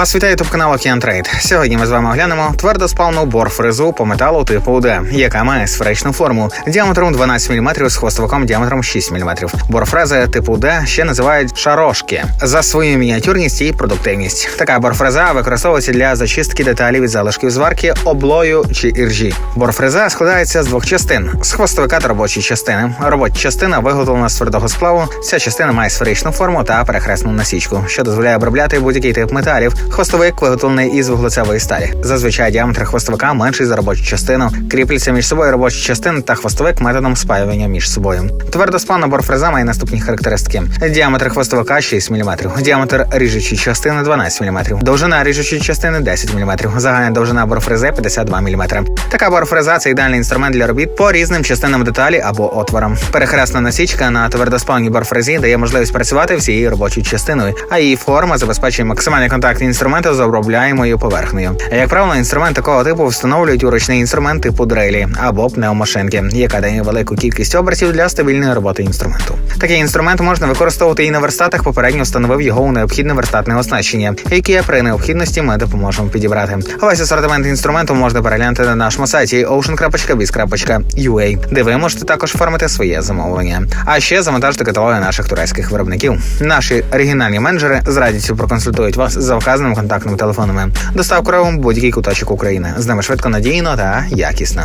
Вас вітає ютуб канал Океан. Сьогодні ми з вами оглянемо твердоспалну борфрезу по металу типу D, яка має сферичну форму діаметром 12 мм з хвостовиком діаметром 6 мм. Борфрези типу D ще називають шарошки за свою мініатюрність і продуктивність. Така борфреза використовується для зачистки деталей від залишків зварки, облою чи іржі. Борфреза складається з двох частин: з хвостовика та робочої частини. Робоча частина виготовлена з твердого сплаву. Ця частина має сферичну форму та перехресну насічку, що дозволяє обробляти будь-який тип металів. Хвостовик виготовлений із вуглецевої сталі. Зазвичай діаметр хвостовика менший за робочу частину. Кріпляться між собою робоча частина та хвостовик методом спаювання між собою. Твердоспанна борфреза має наступні характеристики: діаметр хвостовика 6 мм, діаметр ріжучої частини 12 мм, довжина ріжучої частини 10 мм, загальна довжина борфрези 52 мм. Така борфреза це ідеальний інструмент для робіт по різним частинам деталі або отворам. Перехресна насічка на твердоспальній борфрезі дає можливість працювати всією робочою частиною, а її форма забезпечує максимальний контакт інструменту з обробляємою поверхнею. Як правило, інструмент такого типу встановлюють у ручний інструмент типу дрелі або пневмошинки, яка дає велику кількість обертів для стабільної роботи інструменту. Такий інструмент можна використовувати і на верстатах. Попередньо встановив його у необхідне верстатне оснащення, яке при необхідності ми допоможемо підібрати. Весь асортимент інструменту можна переглянути на нашому сайті ocean.biz.ua, де ви можете також оформити своє замовлення. А ще завантажити каталоги наших турецьких виробників. Наші оригінальні менеджери з радістю проконсультують вас за вказаними контактними телефонами. Доставку робимо будь-який куточок України. З ними швидко, надійно та якісно.